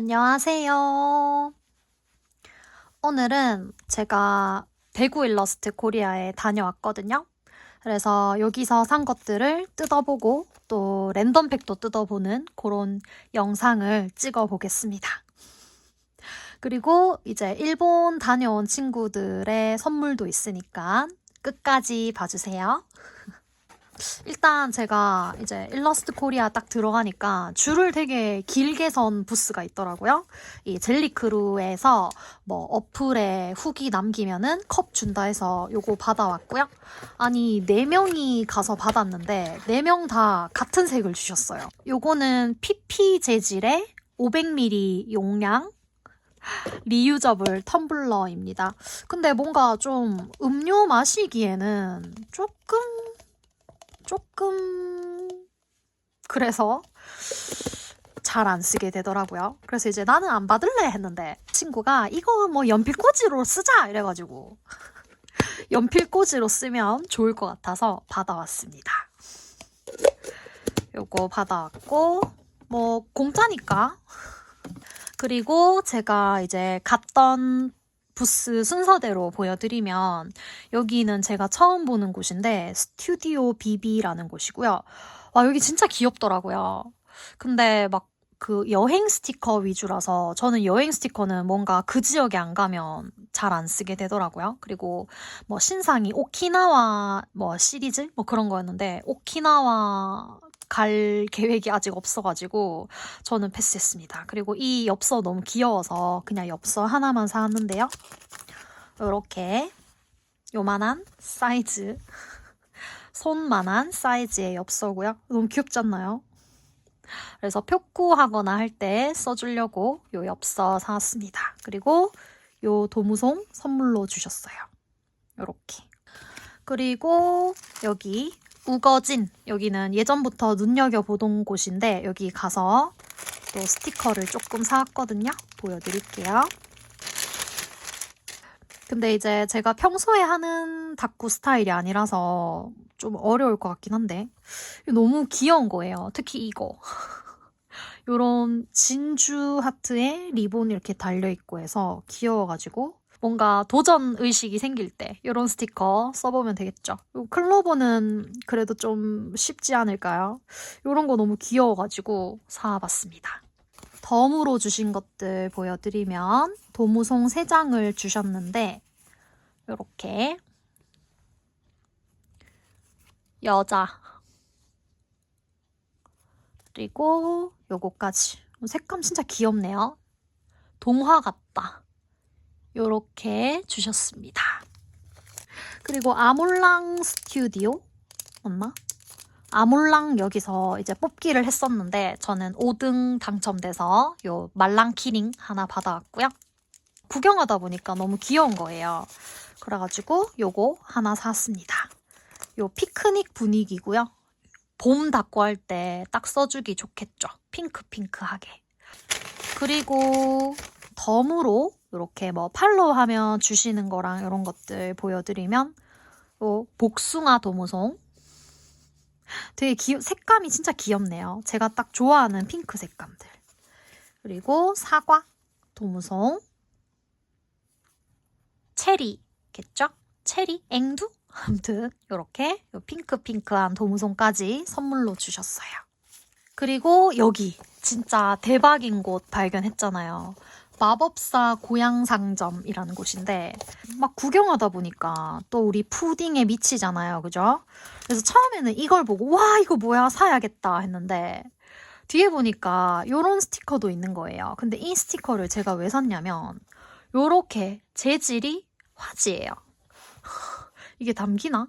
안녕하세요. 오늘은 제가 대구 일러스트 코리아에 다녀왔거든요. 그래서 여기서 산 것들을 뜯어보고 또 랜덤팩도 뜯어보는 그런 영상을 찍어 보겠습니다. 그리고 이제 일본 다녀온 친구들의 선물도 있으니까 끝까지 봐주세요. 일단 제가 이제 일러스트 코리아 딱 들어가니까 줄을 되게 길게 선 부스가 있더라고요. 이 젤리크루에서 뭐 어플에 후기 남기면은 컵 준다 해서 요거 받아왔고요. 아니, 네명이 가서 받았는데 네 명 다 같은 색을 주셨어요. 요거는 PP 재질의 500ml 용량 리유저블 텀블러입니다. 근데 뭔가 좀 음료 마시기에는 조금 조금 그래서 잘 안 쓰게 되더라고요. 그래서 이제 나는 안 받을래 했는데 친구가 이거 뭐 연필꽂이로 쓰자 이래가지고 연필꽂이로 쓰면 좋을 것 같아서 받아왔습니다. 요거 받아왔고 뭐 공짜니까 그리고 제가 이제 갔던 부스 순서대로 보여드리면 여기는 제가 처음 보는 곳인데 스튜디오 비비라는 곳이고요. 와 여기 진짜 귀엽더라고요. 근데 막그 여행 스티커 위주라서 저는 여행 스티커는 뭔가 그 지역에 안 가면 잘 안 쓰게 되더라고요. 그리고 뭐 신상이 오키나와 뭐 시리즈 뭐 그런 거였는데 오키나와 갈 계획이 아직 없어가지고 저는 패스했습니다. 그리고 이 엽서 너무 귀여워서 그냥 엽서 하나만 사왔는데요. 이렇게 요만한 사이즈 손만한 사이즈의 엽서고요. 너무 귀엽지 않나요? 그래서 표구하거나 할 때 써주려고 요 엽서 사왔습니다. 그리고 요 도무송 선물로 주셨어요. 요렇게. 그리고 여기 우거진 여기는 예전부터 눈여겨보던 곳인데 여기 가서 또 스티커를 조금 사왔거든요. 보여드릴게요. 근데 이제 제가 평소에 하는 다꾸 스타일이 아니라서 좀 어려울 것 같긴 한데 너무 귀여운 거예요. 특히 이거. 요런 진주 하트에 리본 이렇게 달려있고 해서 귀여워가지고 뭔가 도전 의식이 생길 때 이런 스티커 써보면 되겠죠. 요 클로버는 그래도 좀 쉽지 않을까요? 이런 거 너무 귀여워가지고 사봤습니다. 덤으로 주신 것들 보여드리면 도무송 3장을 주셨는데 이렇게 여자 그리고 요거까지 색감 진짜 귀엽네요. 동화 같다. 요렇게 주셨습니다. 그리고 아몰랑 스튜디오 맞나? 아몰랑 여기서 이제 뽑기를 했었는데 저는 5등 당첨돼서 요 말랑 키링 하나 받아왔고요. 구경하다 보니까 너무 귀여운 거예요. 그래가지고 요거 하나 샀습니다. 요 피크닉 분위기고요. 봄 닫고 할 때 딱 써주기 좋겠죠. 핑크핑크하게. 그리고 덤으로 이렇게 뭐 팔로우 하면 주시는 거랑 이런 것들 보여드리면 요 복숭아 도무송 되게 귀 색감이 진짜 귀엽네요. 제가 딱 좋아하는 핑크 색감들. 그리고 사과 도무송 체리겠죠? 체리 앵두 아무튼 이렇게 핑크핑크한 도무송까지 선물로 주셨어요. 그리고 여기 진짜 대박인 곳 발견했잖아요. 마법사 고향상점이라는 곳인데 막 구경하다 보니까 또 우리 푸딩에 미치잖아요. 그죠? 그래서 처음에는 이걸 보고 와 이거 뭐야 사야겠다 했는데 뒤에 보니까 요런 스티커도 있는 거예요. 근데 이 스티커를 제가 왜 샀냐면 요렇게 재질이 화지예요. 이게 담기나?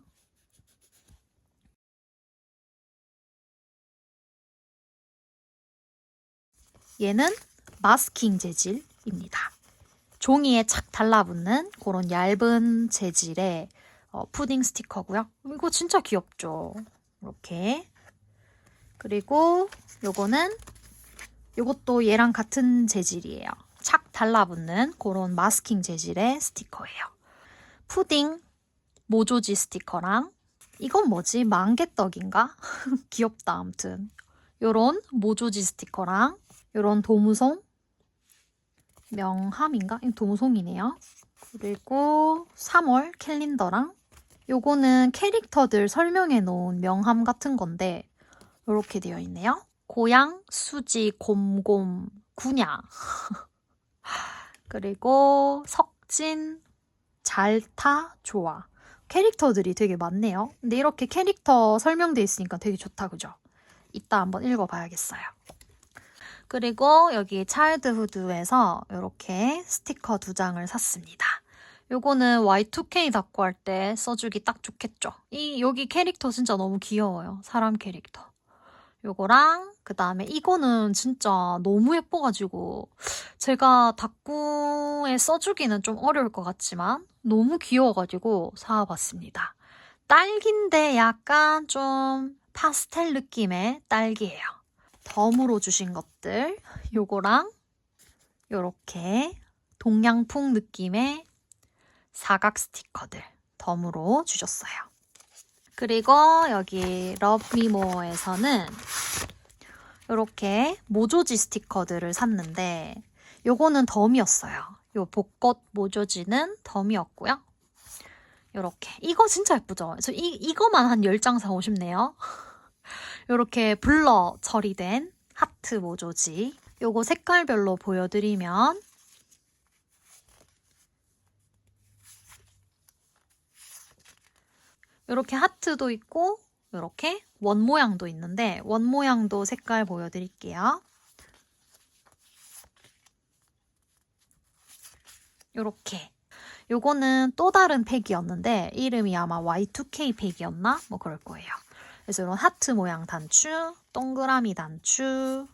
얘는 마스킹 재질 입니다. 종이에 착 달라붙는 그런 얇은 재질의 어, 푸딩 스티커고요. 이거 진짜 귀엽죠? 이렇게. 그리고 요거는 요것도 얘랑 같은 재질이에요. 착 달라붙는 그런 마스킹 재질의 스티커예요. 푸딩 모조지 스티커랑 이건 뭐지? 만개떡인가? 귀엽다 아무튼 요런 모조지 스티커랑 요런 도무송 명함인가? 동송이네요. 그리고 3월 캘린더랑 요거는 캐릭터들 설명해 놓은 명함 같은 건데 이렇게 되어 있네요. 고양, 수지, 곰곰, 구냐. 그리고 석진, 잘타, 좋아. 캐릭터들이 되게 많네요. 근데 이렇게 캐릭터 설명돼 있으니까 되게 좋다, 그죠? 이따 한번 읽어봐야겠어요. 그리고 여기 차일드후드에서 이렇게 스티커 두 장을 샀습니다. 요거는 Y2K 닫고 할 때 써주기 딱 좋겠죠. 이 여기 캐릭터 진짜 너무 귀여워요. 사람 캐릭터. 요거랑 그 다음에 이거는 진짜 너무 예뻐가지고 제가 닭구에 써주기는 좀 어려울 것 같지만 너무 귀여워가지고 사와봤습니다. 딸기인데 약간 좀 파스텔 느낌의 딸기예요. 덤으로 주신 것들 요거랑 요렇게 동양풍 느낌의 사각 스티커들 덤으로 주셨어요. 그리고 여기 러브미모어에서는 이렇게 모조지 스티커들을 샀는데 요거는 덤이었어요. 요 복꽃 모조지는 덤이었고요. 요렇게 이거 진짜 예쁘죠? 저 이, 이거만 한 10장 사고 싶네요. 요렇게 블러 처리된 하트 모조지 요거 색깔별로 보여드리면 이렇게 하트도 있고 이렇게 원 모양도 있는데 원 모양도 색깔 보여드릴게요. 이렇게 요거는 또 다른 팩이었는데 이름이 아마 Y2K 팩이었나? 뭐 그럴 거예요. 그래서 이런 하트 모양 단추, 동그라미 단추,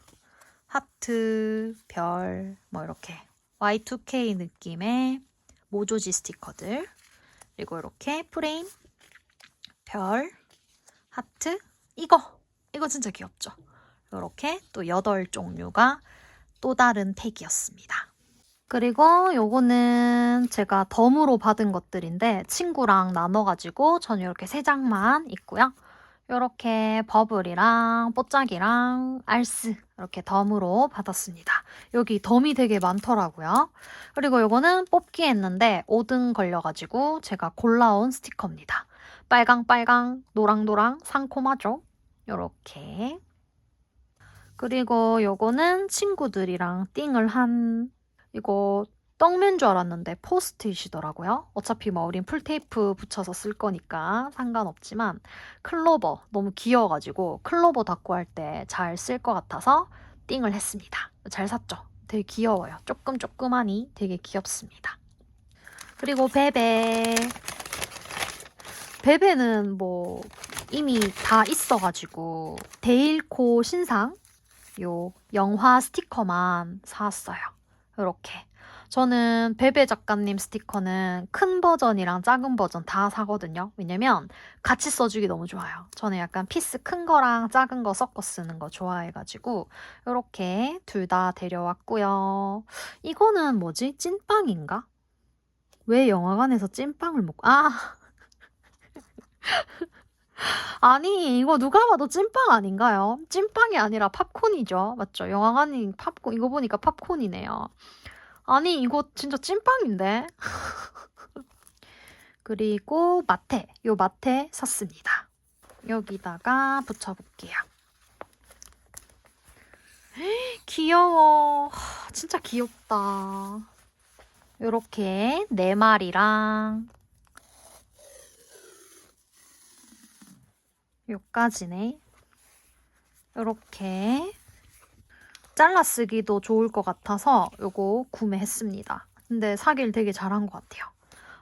하트, 별, 뭐 이렇게 Y2K 느낌의 모조지 스티커들 그리고 이렇게 프레임 별, 하트, 이거! 이거 진짜 귀엽죠? 이렇게 또 8종류가 또 다른 팩이었습니다. 그리고 요거는 제가 덤으로 받은 것들인데 친구랑 나눠가지고 저는 이렇게 세 장만 있고요. 이렇게 버블이랑 뽀짝이랑 알스 이렇게 덤으로 받았습니다. 여기 덤이 되게 많더라고요. 그리고 요거는 뽑기 했는데 5등 걸려가지고 제가 골라온 스티커입니다. 빨강빨강, 노랑노랑, 상콤하죠? 요렇게. 그리고 요거는 친구들이랑 띵을 한 이거 떡면 줄 알았는데 포스트잇이더라고요. 어차피 뭐 우린 풀테이프 붙여서 쓸 거니까 상관없지만 클로버 너무 귀여워가지고 클로버 닫고 할 때 잘 쓸 것 같아서 띵을 했습니다. 잘 샀죠? 되게 귀여워요. 조금 조그마니 되게 귀엽습니다. 그리고 베베 베베는 뭐 이미 다 있어가지고 데일코 신상 요 영화 스티커만 사왔어요. 이렇게 저는 베베 작가님 스티커는 큰 버전이랑 작은 버전 다 사거든요. 왜냐면 같이 써주기 너무 좋아요. 저는 약간 피스 큰 거랑 작은 거 섞어 쓰는 거 좋아해가지고 이렇게 둘 다 데려왔고요. 이거는 뭐지? 찐빵인가? 왜 영화관에서 찐빵을 먹고 아 아니, 이거 누가 봐도 찐빵 아닌가요? 찐빵이 아니라 팝콘이죠. 맞죠? 영화관이 팝콘, 이거 보니까 팝콘이네요. 아니, 이거 진짜 찐빵인데? 그리고 마테, 요 마테 샀습니다. 여기다가 붙여볼게요. 귀여워. 진짜 귀엽다. 요렇게 네 마리랑 요까지네. 이렇게 잘라 쓰기도 좋을 것 같아서 요거 구매했습니다. 근데 사길 되게 잘한 것 같아요.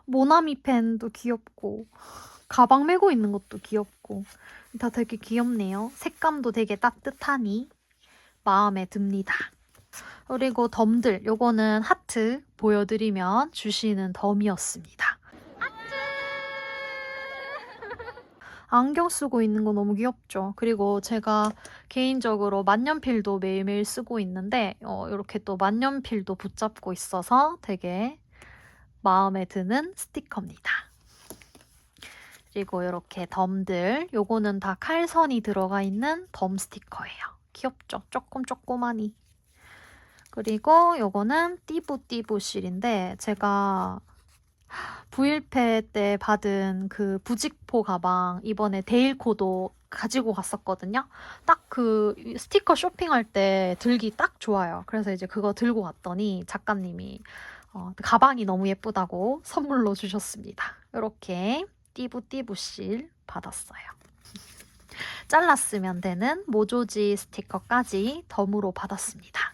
모나미 펜도 귀엽고 가방 메고 있는 것도 귀엽고 다 되게 귀엽네요. 색감도 되게 따뜻하니 마음에 듭니다. 그리고 덤들 요거는 하트 보여드리면 주시는 덤이었습니다. 안경 쓰고 있는 거 너무 귀엽죠. 그리고 제가 개인적으로 만년필도 매일매일 쓰고 있는데 어, 이렇게 또 만년필도 붙잡고 있어서 되게 마음에 드는 스티커입니다. 그리고 이렇게 덤들 요거는 다 칼선이 들어가 있는 덤 스티커예요. 귀엽죠? 조금 조그마니. 그리고 요거는 띠부띠부 실인데 제가 부일패 때 받은 그 부직포 가방 이번에 데일코도 가지고 갔었거든요. 딱 그 스티커 쇼핑할 때 들기 딱 좋아요. 그래서 이제 그거 들고 갔더니 작가님이 어, 가방이 너무 예쁘다고 선물로 주셨습니다. 이렇게 띠부띠부실 받았어요. 잘랐으면 되는 모조지 스티커까지 덤으로 받았습니다.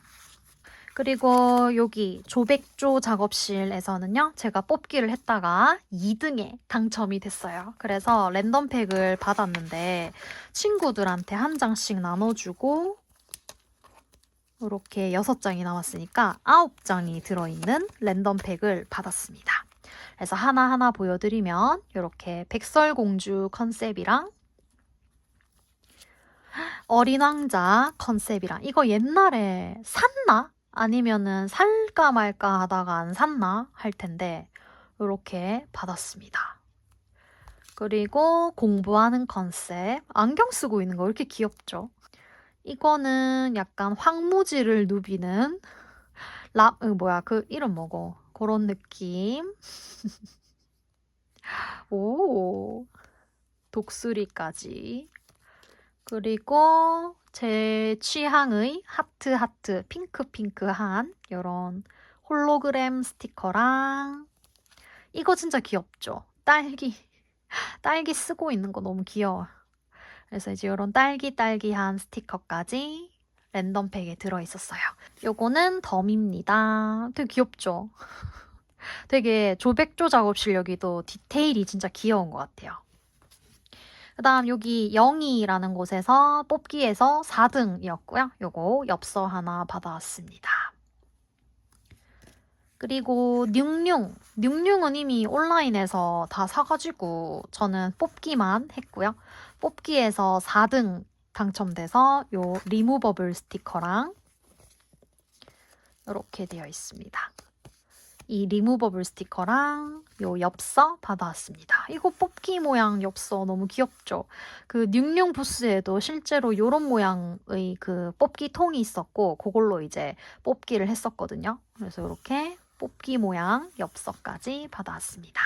그리고 여기 조백조 작업실에서는요, 제가 뽑기를 했다가 2등에 당첨이 됐어요. 그래서 랜덤팩을 받았는데, 친구들한테 한 장씩 나눠주고, 이렇게 6장이 남았으니까 9장이 들어있는 랜덤팩을 받았습니다. 그래서 하나하나 보여드리면, 이렇게 백설공주 컨셉이랑, 어린 왕자 컨셉이랑, 이거 옛날에 샀나? 아니면은 살까 말까 하다가 안 샀나 할 텐데 이렇게 받았습니다. 그리고 공부하는 컨셉 안경 쓰고 있는 거왜 이렇게 귀엽죠? 이거는 약간 황무지를 누비는 라 어, 뭐야 그 이름 뭐고 그런 느낌. 오 독수리까지 그리고 제 취향의 하트 하트 핑크 핑크한 이런 홀로그램 스티커랑 이거 진짜 귀엽죠? 딸기 딸기 쓰고 있는 거 너무 귀여워. 그래서 이제 이런 딸기 딸기한 스티커까지 랜덤팩에 들어 있었어요. 요거는 덤입니다. 되게 귀엽죠? 되게 조백조 작업실 여기도 디테일이 진짜 귀여운 것 같아요. 그 다음 여기 영희라는 곳에서 뽑기에서 4등이었고요. 요거 엽서 하나 받아왔습니다. 그리고 뇽뇽. 뇽뇽은 이미 온라인에서 다 사가지고 저는 뽑기만 했고요. 뽑기에서 4등 당첨돼서 요 리무버블 스티커랑 이렇게 되어 있습니다. 이 리무버블 스티커랑 요 엽서 받아왔습니다. 이거 뽑기 모양 엽서 너무 귀엽죠? 그 뇽뇽 부스에도 실제로 요런 모양의 그 뽑기 통이 있었고 그걸로 이제 뽑기를 했었거든요. 그래서 이렇게 뽑기 모양 엽서까지 받아왔습니다.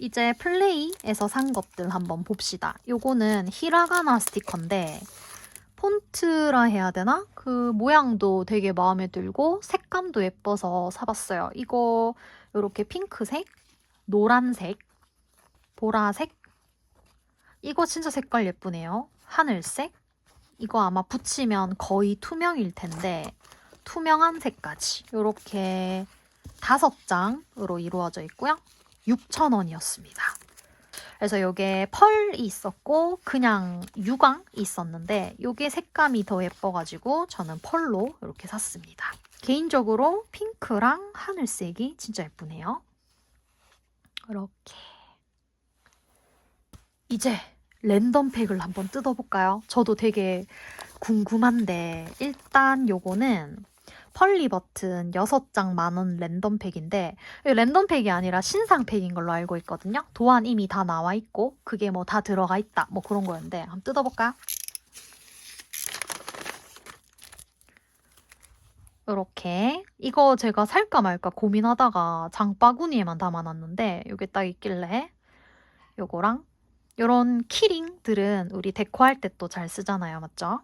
이제 플레이에서 산 것들 한번 봅시다. 요거는 히라가나 스티커인데 폰트라 해야 되나? 그 모양도 되게 마음에 들고 색감도 예뻐서 사봤어요. 이거 이렇게 핑크색, 노란색, 보라색. 이거 진짜 색깔 예쁘네요. 하늘색. 이거 아마 붙이면 거의 투명일 텐데 투명한 색까지 이렇게 다섯 장으로 이루어져 있고요. 6,000원이었습니다. 그래서 요게 펄이 있었고 그냥 유광이 있었는데 요게 색감이 더 예뻐가지고 저는 펄로 이렇게 샀습니다. 개인적으로 핑크랑 하늘색이 진짜 예쁘네요. 이렇게 이제 랜덤팩을 한번 뜯어볼까요? 저도 되게 궁금한데 일단 요거는 펄리 버튼 6장 만원 랜덤팩인데 랜덤팩이 아니라 신상팩인 걸로 알고 있거든요. 도안 이미 다 나와 있고 그게 뭐 다 들어가 있다 뭐 그런 거였는데 한번 뜯어볼까요? 이렇게 이거 제가 살까 말까 고민하다가 장바구니에만 담아놨는데 이게 딱 있길래 요거랑 요런 키링들은 우리 데코할 때 또 잘 쓰잖아요 맞죠?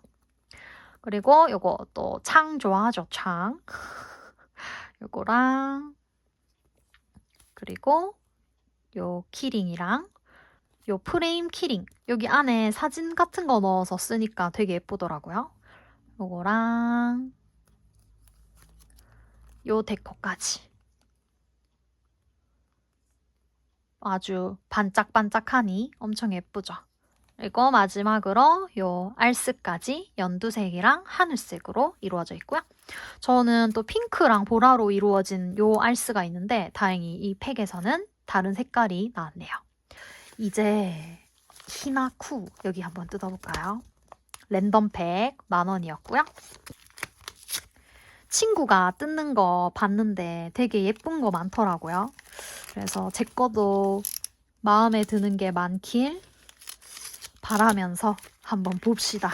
그리고 요거 또 창 좋아하죠? 창. 요거랑 그리고 요 키링이랑 요 프레임 키링. 여기 안에 사진 같은 거 넣어서 쓰니까 되게 예쁘더라고요. 요거랑 요 데코까지. 아주 반짝반짝하니 엄청 예쁘죠 그리고 마지막으로 요 알스까지 연두색이랑 하늘색으로 이루어져 있고요. 저는 또 핑크랑 보라로 이루어진 요 알스가 있는데 다행히 이 팩에서는 다른 색깔이 나왔네요. 이제 히나쿠 여기 한번 뜯어볼까요? 랜덤 팩 만원이었고요. 친구가 뜯는 거 봤는데 되게 예쁜 거 많더라고요. 그래서 제 거도 마음에 드는 게 많길 바라면서 한번 봅시다.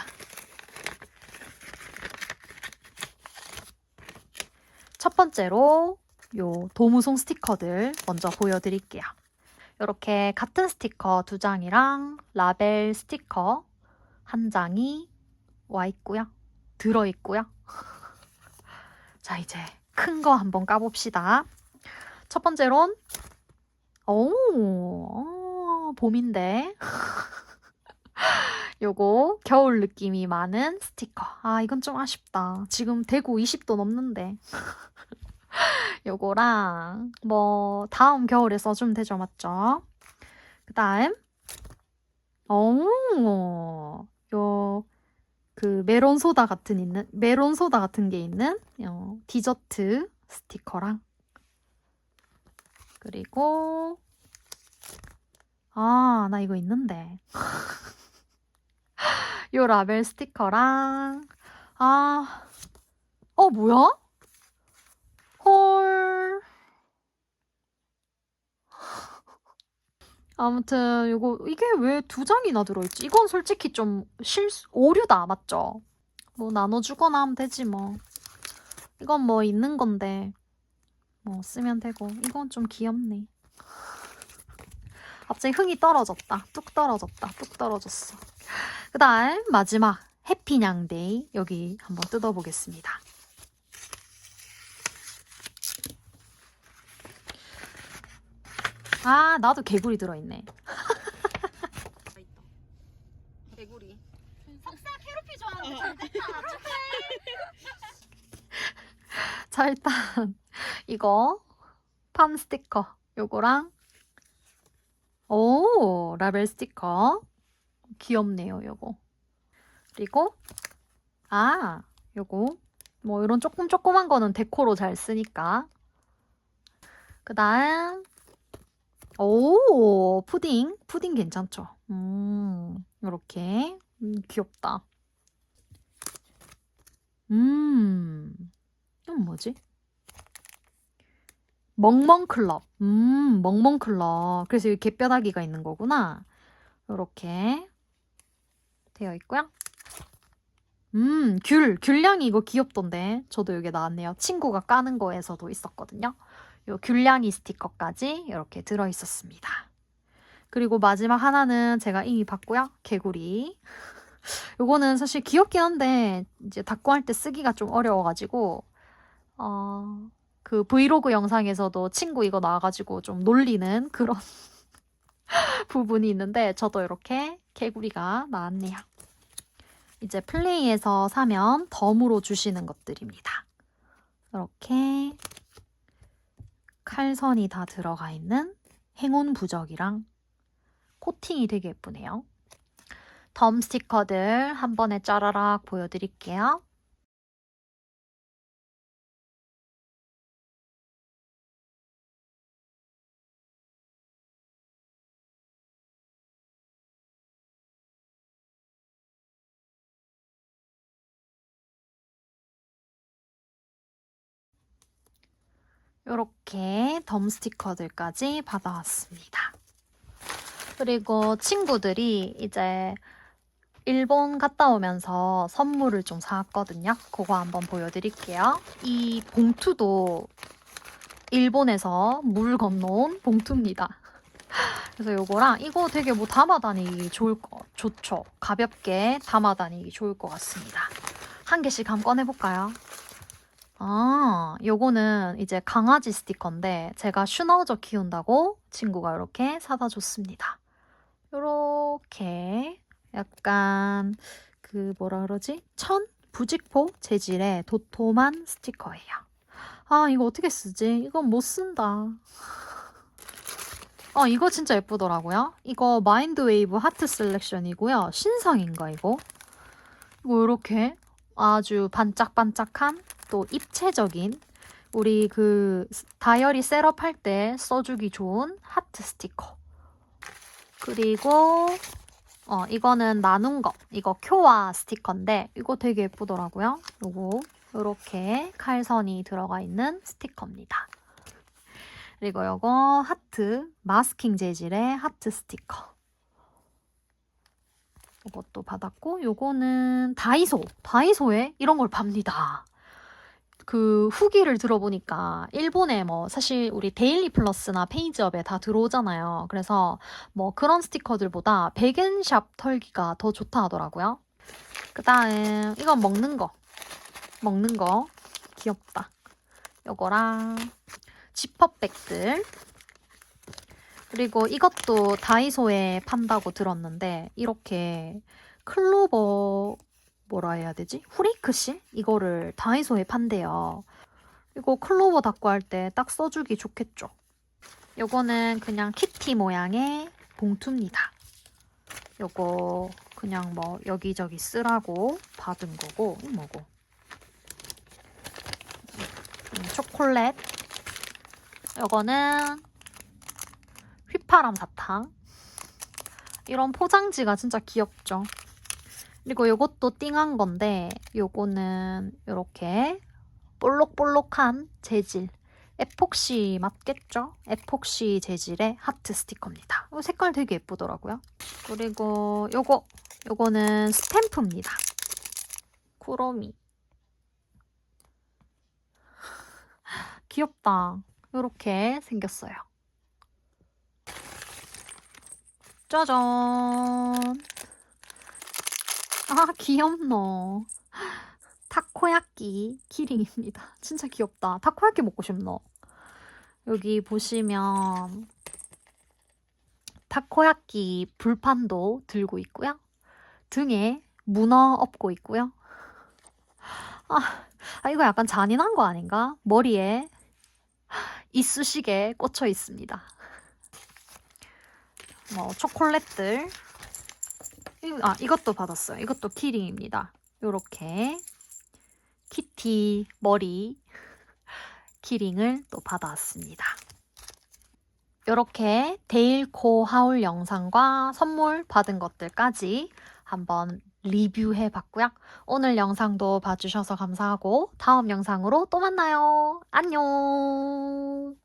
첫 번째로 요 도무송 스티커들 먼저 보여드릴게요. 이렇게 같은 스티커 두 장이랑 라벨 스티커 한 장이 와 있고요. 들어 있고요. 자, 이제 큰 거 한번 까봅시다. 첫 번째론 오, 어, 봄인데. 요거 겨울 느낌이 많은 스티커. 아, 이건 좀 아쉽다. 지금 대구 20도 넘는데. 요거랑 뭐 다음 겨울에 써주면 되죠, 맞죠? 그 다음 오, 요그 메론 소다 같은 있는 메론 소다 같은 게 있는 어, 디저트 스티커랑 그리고 아, 나 이거 있는데. 요 라벨 스티커랑 아, 어 뭐야? 헐. 아무튼 이거 이게 왜 두 장이나 들어있지? 이건 솔직히 좀 실수 오류다 맞죠? 뭐 나눠주거나 하면 되지 뭐. 이건 뭐 있는 건데 뭐 쓰면 되고 이건 좀 귀엽네. 갑자기 흥이 떨어졌다. 뚝 떨어졌다. 뚝 떨어졌어. 그 다음 마지막 해피냥데이 여기 한번 뜯어보겠습니다. 아 나도 개구리 들어있네. 개구리. 석사 캐로피 좋아하는 거 자 일단 이거 팜 스티커 요거랑 오 라벨 스티커 귀엽네요 요거 그리고 아 요거 뭐 이런 조금 조그만 거는 데코로 잘 쓰니까 그 다음 오 푸딩 푸딩 괜찮죠 음 요렇게 음, 귀엽다 음 이건 뭐지? 멍멍클럽. 음, 멍멍클럽. 그래서 여기 개뼈다귀가 있는 거구나. 이렇게 되어 있고요. 음, 귤. 귤량이 이거 귀엽던데. 저도 여기 나왔네요. 친구가 까는 거에서도 있었거든요. 요 귤량이 스티커까지 이렇게 들어 있었습니다. 그리고 마지막 하나는 제가 이미 봤고요. 개구리. 요거는 사실 귀엽긴 한데 이제 닦고 할 때 쓰기가 좀 어려워가지고 어, 그 브이로그 영상에서도 친구 이거 나와가지고 좀 놀리는 그런 부분이 있는데 저도 이렇게 개구리가 나왔네요. 이제 플레이에서 사면 덤으로 주시는 것들입니다. 이렇게 칼선이 다 들어가 있는 행운 부적이랑 코팅이 되게 예쁘네요. 덤 스티커들 한 번에 짜라락 보여드릴게요. 이렇게 덤 스티커들까지 받아왔습니다. 그리고 친구들이 이제 일본 갔다 오면서 선물을 좀 사왔거든요. 그거 한번 보여드릴게요. 이 봉투도 일본에서 물 건너온 봉투입니다. 그래서 요거랑 이거 되게 뭐 담아 다니기 좋을 거 좋죠. 가볍게 담아 다니기 좋을 것 같습니다. 한 개씩 한번 꺼내볼까요? 아, 요거는 이제 강아지 스티커인데 제가 슈나우저 키운다고 친구가 이렇게 사다 줬습니다. 요렇게 약간 그 뭐라 그러지? 천? 부직포 재질의 도톰한 스티커예요. 아, 이거 어떻게 쓰지? 이건 못 쓴다. 어, 이거 진짜 예쁘더라고요. 이거 마인드 웨이브 하트 셀렉션이고요. 신상인가, 이거? 이거 이렇게 아주 반짝반짝한 또 입체적인 우리 그 다이어리 셋업 할 때 써주기 좋은 하트 스티커. 그리고 어 이거는 나눈 거. 이거 쿄와 스티커인데 이거 되게 예쁘더라고요. 요거 이렇게 칼선이 들어가 있는 스티커입니다. 그리고 요거 하트 마스킹 재질의 하트 스티커. 이것도 받았고 요거는 다이소. 다이소에 이런 걸 팝니다. 그 후기를 들어보니까 일본에 뭐 사실 우리 데일리 플러스나 페이지업에 다 들어오잖아요. 그래서 뭐 그런 스티커들보다 백엔샵 털기가 더 좋다 하더라고요. 그 다음 이건 먹는 거. 먹는 거. 귀엽다. 요거랑 지퍼백들. 그리고 이것도 다이소에 판다고 들었는데 이렇게 클로버 뭐라 해야 되지? 후레이크실? 이거를 다이소에 판대요. 이거 클로버 닦고 할 때 딱 써주기 좋겠죠. 요거는 그냥 키티 모양의 봉투입니다. 요거 그냥 뭐 여기저기 쓰라고 받은 거고 이 뭐고 음, 초콜릿 요거는 휘파람 사탕 이런 포장지가 진짜 귀엽죠. 그리고 요것도 띵한 건데 요거는 이렇게 볼록볼록한 재질 에폭시 맞겠죠? 에폭시 재질의 하트 스티커입니다. 이 색깔 되게 예쁘더라고요. 그리고 요거 요거는 스탬프입니다. 쿠로미 귀엽다. 이렇게 생겼어요. 짜잔. 아, 귀엽노. 타코야끼 키링입니다. 진짜 귀엽다. 타코야끼 먹고 싶노. 여기 보시면 타코야끼 불판도 들고 있고요. 등에 문어 업고 있고요. 아, 아, 이거 약간 잔인한 거 아닌가? 머리에 이쑤시개 꽂혀 있습니다. 뭐 초콜릿들 이- 아 이것도 받았어요. 이것도 키링입니다. 요렇게 키티 머리 키링을 또 받아왔습니다. 요렇게 데일코 하울 영상과 선물 받은 것들까지 한번 리뷰해 봤고요. 오늘 영상도 봐주셔서 감사하고 다음 영상으로 또 만나요. 안녕.